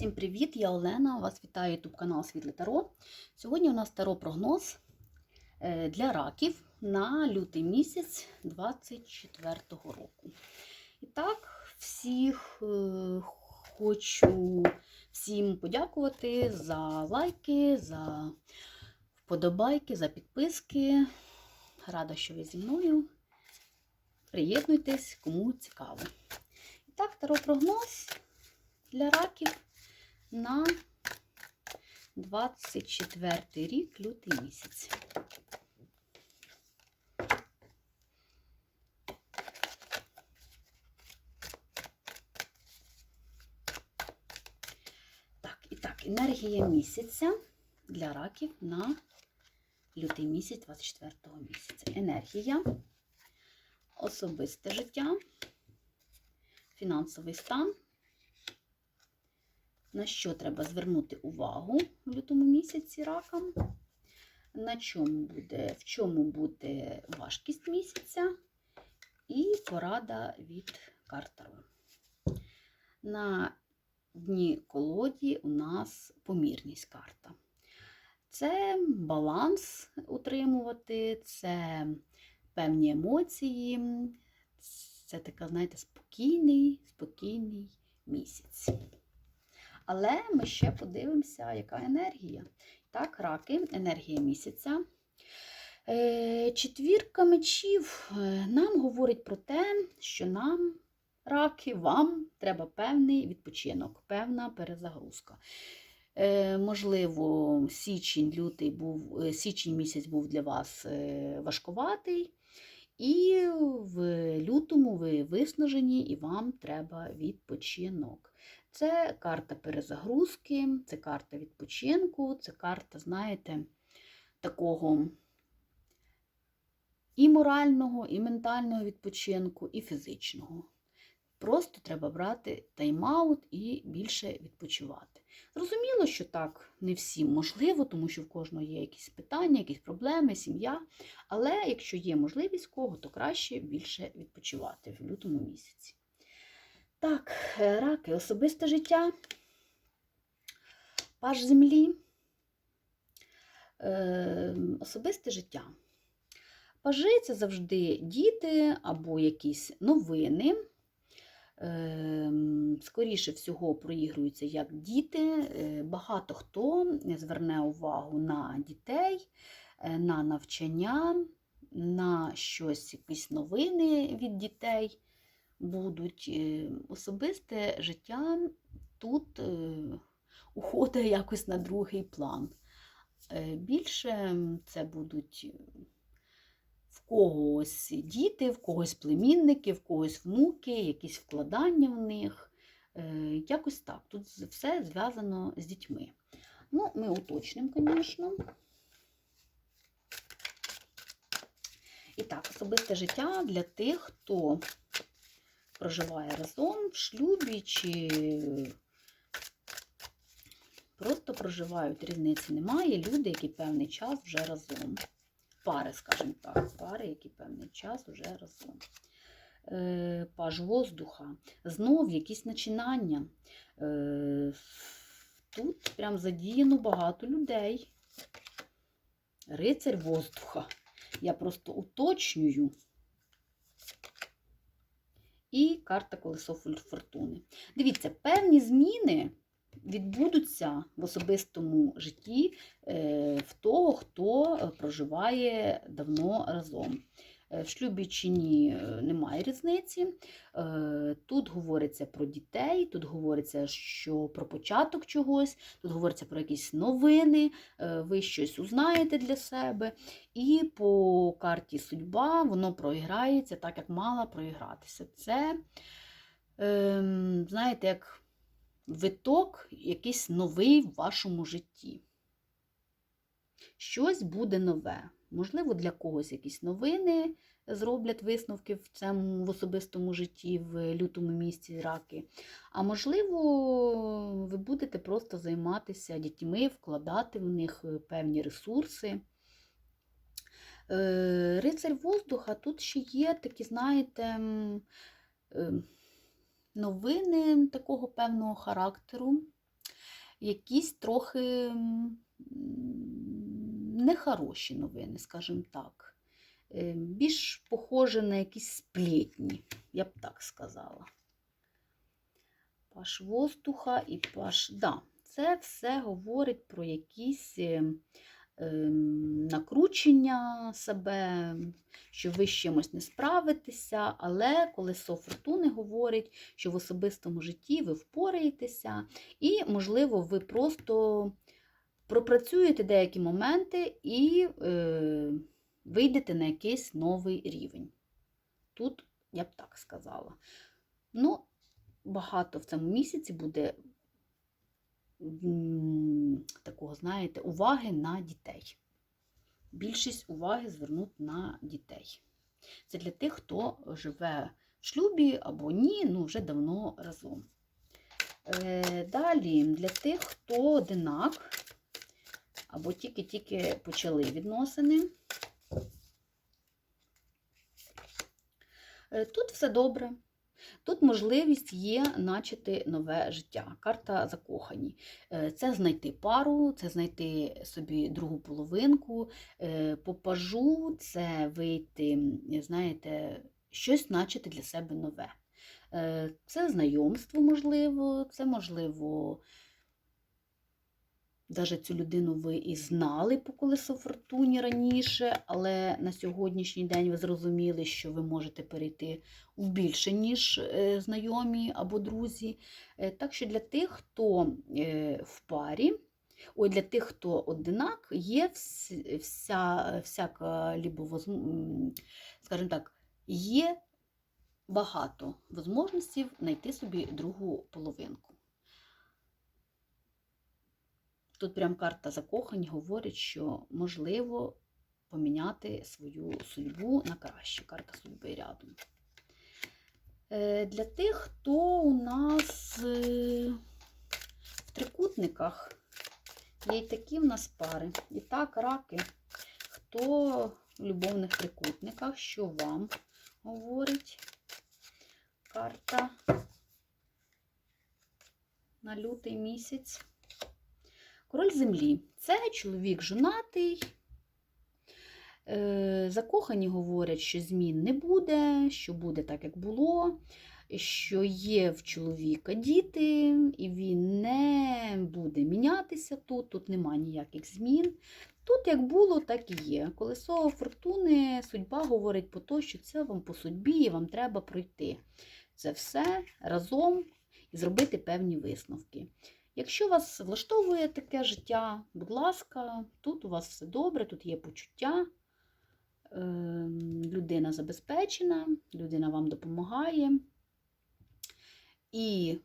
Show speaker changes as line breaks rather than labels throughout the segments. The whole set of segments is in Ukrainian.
Всім привіт! Я Олена. Вас вітає YouTube канал Світле Таро. Сьогодні у нас таро прогноз е, для раків на лютий місяць 2024 року. І так, всіх е, хочу всім подякувати за лайки, за вподобайки, за підписки. Рада, що ви зі мною. Приєднуйтесь, кому цікаво. І так, таро прогноз для раків на 24 рік, лютий місяць. Так, і так, енергія місяця для раків на лютий місяць 24 місяця. Енергія, особисте життя, фінансовий стан. На що треба звернути увагу в лютому місяці ракам? На чому буде, в чому буде важкість місяця і порада від картару. На дні колоді у нас помірність карта. Це баланс утримувати, це певні емоції, це така, знаєте, спокійний, спокійний місяць. Але ми ще подивимося, яка енергія. Так, раки, енергія місяця. Е, Четвірка мечів е, нам говорить про те, що нам, раки, вам треба певний відпочинок, певна перезагрузка. Е, Можливо, січень, лютий був, січень місяць був для вас важкуватий. І в лютому ви виснажені, і вам треба відпочинок. Це карта перезагрузки, це карта відпочинку, це карта, знаєте, такого і морального, і ментального відпочинку, і фізичного. Просто треба брати тайм-аут і більше відпочивати. Зрозуміло, що так не всім можливо, тому що в кожного є якісь питання, якісь проблеми, сім'я. Але якщо є можливість кого, то краще більше відпочивати в лютому місяці. Так, е, раки, особисте життя, паж землі, е, особисте життя. Пажи це завжди діти або якісь новини. Е, скоріше всього, проігруються як діти. Е, багато хто зверне увагу на дітей, е, на навчання, на щось, якісь новини від дітей будуть. Е, особисте життя тут е, уходить якось на другий план. Е, більше це будуть в когось діти, в когось племінники, в когось внуки, якісь вкладання в них. Якось так. Тут все зв'язано з дітьми. Ну, ми уточнимо, звісно. І так, особисте життя для тих, хто проживає разом в шлюбі, чи просто проживають, різниці немає. Люди, які певний час вже разом. Пари, скажімо так, пари, які певний час вже разом. Е, Паж воздуха. Знов якісь начинання. Е, Тут прям задіяно багато людей. Рицарь воздуха. Я просто уточнюю і карта Колесо Фортуни. Дивіться, певні зміни відбудуться в особистому житті е, в того, хто проживає давно разом. В шлюбі чи ні, немає різниці. Е, тут говориться про дітей, тут говориться що про початок чогось, тут говориться про якісь новини, е, ви щось узнаєте для себе. І по карті судьба воно проіграється так, як мала проігратися. Це, ем, знаєте, як виток якийсь новий в вашому житті. Щось буде нове. Можливо, для когось якісь новини зроблять висновки в цьому в особистому житті, в лютому місці раки. А можливо, ви будете просто займатися дітьми, вкладати в них певні ресурси. Е, рицарь воздуха тут ще є такі, знаєте, е, новини такого певного характеру. якісь трохи нехороші новини, скажімо так. Е, Більш похоже на якісь сплетні, я б так сказала. Паш воздуха і паш. Да, це все говорить про якісь е, ем, накручення себе, що ви з чимось не справитеся, але колесо фортуни говорить, що в особистому житті ви впораєтеся, і, можливо, ви просто пропрацюєте деякі моменти і е, вийдете на якийсь новий рівень. Тут я б так сказала. Ну, багато в цьому місяці буде такого, знаєте, уваги на дітей. Більшість уваги звернуть на дітей. Це для тих, хто живе в шлюбі або ні, ну вже давно разом. Е, Далі для тих, хто одинак, або тільки-тільки почали відносини. Е, Тут все добре. Тут можливість є начати нове життя. Карта закохані. Е, Це знайти пару, це знайти собі другу половинку, е, по пажу це вийти, знаєте, щось начати для себе нове. Це знайомство, можливо, це можливо. Навіть цю людину ви і знали по колесу фортуні раніше, але на сьогоднішній день ви зрозуміли, що ви можете перейти в більше, ніж е, знайомі або друзі. Е, Так що для тих, хто е, в парі, ой, для тих, хто одинак, є вся, всяка, либо, скажімо так, є багато можливостей знайти собі другу половинку. Тут прям карта закохань говорить, що можливо поміняти свою судьбу на краще. Карта судьби рядом. Е, Для тих, хто у нас е, в трикутниках, є й такі в нас пари. І так, раки, хто в любовних трикутниках, що вам говорить карта на лютий місяць. Король землі це чоловік жонатий. Е, Закохані говорять, що змін не буде, що буде так, як було, що є в чоловіка діти, і він не буде мінятися тут, тут нема ніяких змін. Тут як було, так і є. Колесо фортуни, судьба говорить про те, що це вам по судьбі і вам треба пройти. Це все разом і зробити певні висновки. Якщо вас влаштовує таке життя, будь ласка, тут у вас все добре, тут є почуття, ем, людина забезпечена, людина вам допомагає. І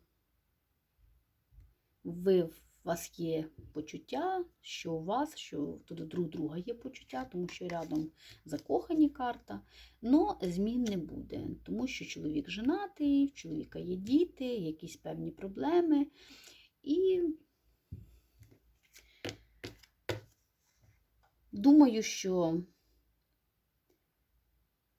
ви, у вас є почуття, що у вас, що тут друг друга є почуття, тому що рядом закохані карта. Но змін не буде, тому що чоловік женатий, в чоловіка є діти, якісь певні проблеми. І думаю, що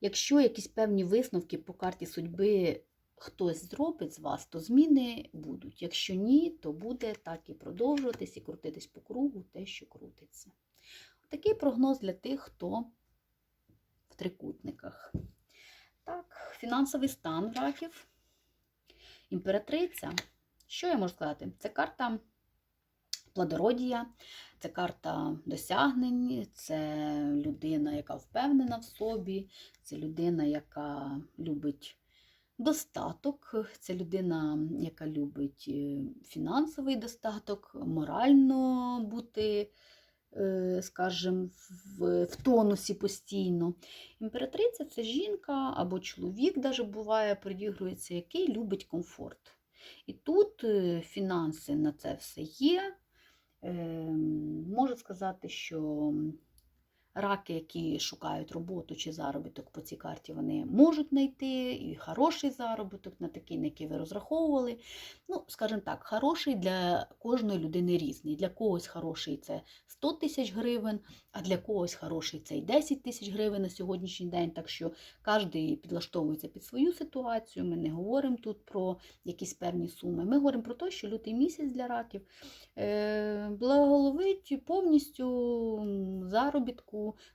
якщо якісь певні висновки по карті судьби хтось зробить з вас, то зміни будуть. Якщо ні, то буде так і продовжуватись, і крутитись по кругу те, що крутиться. Такий прогноз для тих, хто в трикутниках. Так, фінансовий стан раків. Імператриця. Що я можу сказати? Це карта плодородія, це карта досягнень, це людина, яка впевнена в собі, це людина, яка любить достаток, це людина, яка любить е, фінансовий достаток, морально бути, е, скажімо, в, в тонусі постійно. Імператриця це жінка або чоловік, даже буває, придігрується, який любить комфорт. І тут е, фінанси на це все є. Е, Можу сказати, що Раки, які шукають роботу чи заробіток по цій карті, вони можуть знайти і хороший заробіток, на такий, на який ви розраховували. Ну, скажімо так, хороший для кожної людини різний. Для когось хороший це 100 тисяч гривень, а для когось хороший це й 10 тисяч гривень на сьогоднішній день. Так що кожен підлаштовується під свою ситуацію. Ми не говоримо тут про якісь певні суми. Ми говоримо про те, що лютий місяць для раків е, благословить повністю м,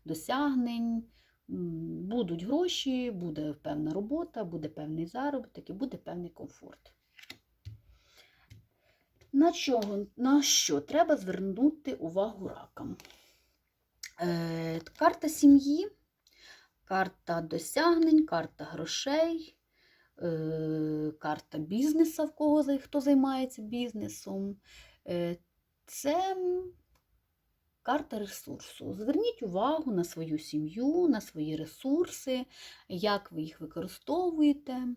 досягнень. Будуть гроші, буде певна робота, буде певний заробіток і буде певний комфорт. На, чого, на що треба звернути увагу ракам? Е, карта сім'ї, карта досягнень, карта грошей, е, карта бізнесу, в кого хто займається бізнесом. Е, це карта ресурсу. Зверніть увагу на свою сім'ю, на свої ресурси, як ви їх використовуєте.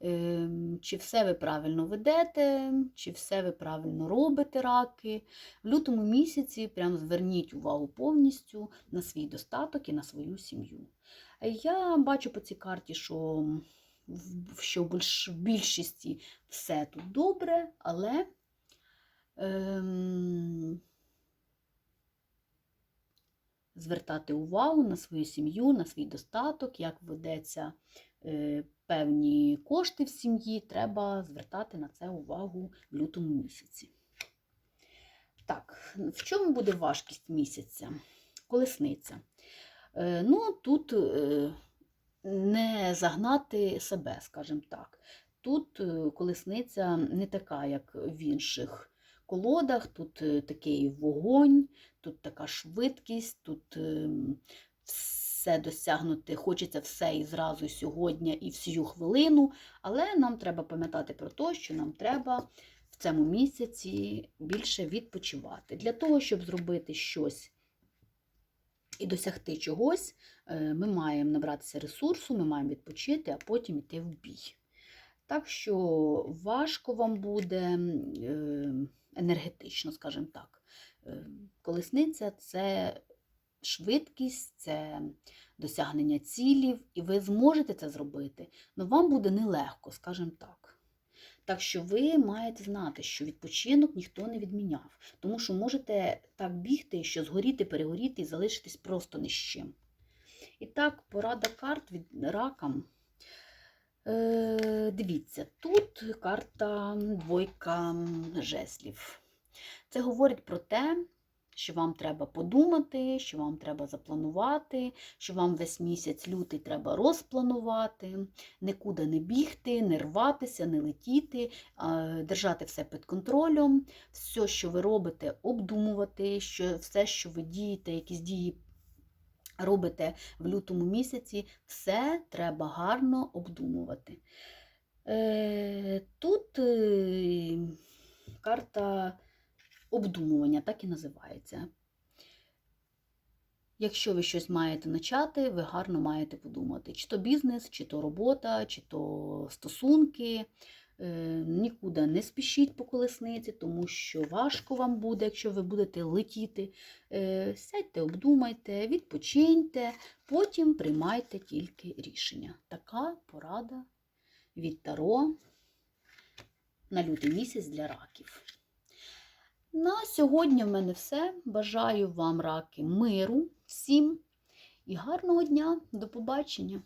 Ем, Чи все ви правильно ведете, чи все ви правильно робите раки. В лютому місяці прям зверніть увагу повністю на свій достаток і на свою сім'ю. Я бачу по цій карті, що що в більшості все тут добре, але ем, звертати увагу на свою сім'ю, на свій достаток, як ведеться е, певні кошти в сім'ї, треба звертати на це увагу в лютому місяці. Так, в чому буде важкість місяця? Колесниця. Е, Ну, тут е, не загнати себе, скажімо так. Тут колесниця не така, як в інших колодах, тут е, такий вогонь, тут така швидкість, тут ем, все досягнути, хочеться все і зразу сьогодні, і всю хвилину. Але нам треба пам'ятати про те, що нам треба в цьому місяці більше відпочивати. Для того, щоб зробити щось і досягти чогось, е, ми маємо набратися ресурсу, ми маємо відпочити, а потім йти в бій. Так що важко вам буде е, енергетично, скажімо так. Е, Колесниця це швидкість, це досягнення цілів, і ви зможете це зробити, але вам буде нелегко, скажімо так. Так що ви маєте знати, що відпочинок ніхто не відміняв, тому що можете так бігти, що згоріти, перегоріти і залишитись просто ні з чим. І так, порада карт від ракам. Е, дивіться, тут карта двойка жеслів. Це говорить про те, що вам треба подумати, що вам треба запланувати, що вам весь місяць лютий треба розпланувати, нікуди не бігти, не рватися, не летіти, держати все під контролем, все, що ви робите, обдумувати, що все, що ви дієте, якісь дії робите в лютому місяці, все треба гарно обдумувати. Е, Тут е, карта обдумування, так і називається. Якщо ви щось маєте почати, ви гарно маєте подумати, чи то бізнес, чи то робота, чи то стосунки. Е, Нікуди не спішіть по колесниці, тому що важко вам буде, якщо ви будете летіти. Е, Сядьте, обдумайте, відпочиньте, потім приймайте тільки рішення. Така порада від Таро на лютий місяць для раків. На сьогодні в мене все. Бажаю вам раки миру всім і гарного дня. До побачення!